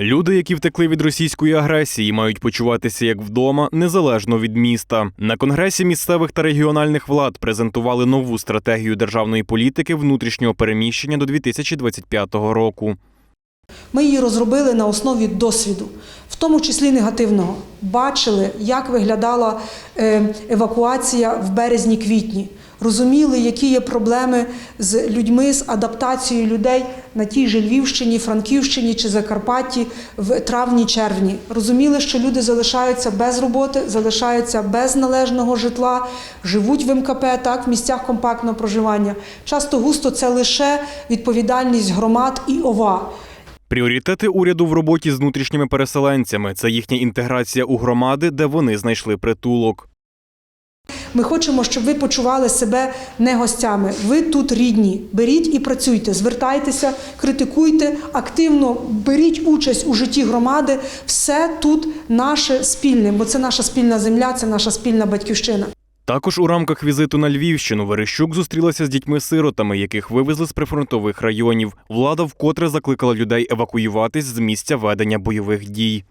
Люди, які втекли від російської агресії, мають почуватися як вдома, незалежно від міста. На конгресі місцевих та регіональних влад презентували нову стратегію державної політики внутрішнього переміщення до 2025 року. Ми її розробили на основі досвіду, тому числі негативного. Бачили, як виглядала е, евакуація в березні-квітні. Розуміли, які є проблеми з людьми, з адаптацією людей на тій же Львівщині, Франківщині чи Закарпатті в травні-червні. Розуміли, що люди залишаються без роботи, залишаються без належного житла, живуть в МКП, так, в місцях компактного проживання. Часто густо це лише відповідальність громад і ОВА. Пріоритети уряду в роботі з внутрішніми переселенцями це їхня інтеграція у громади, де вони знайшли притулок. Ми хочемо, щоб ви почували себе не гостями. Ви тут рідні. Беріть і працюйте, звертайтеся, критикуйте, активно беріть участь у житті громади. Все тут наше спільне, бо це наша спільна земля, це наша спільна батьківщина. Також у рамках візиту на Львівщину Верещук зустрілася з дітьми-сиротами, яких вивезли з прифронтових районів. Влада вкотре закликала людей евакуюватись з місця ведення бойових дій.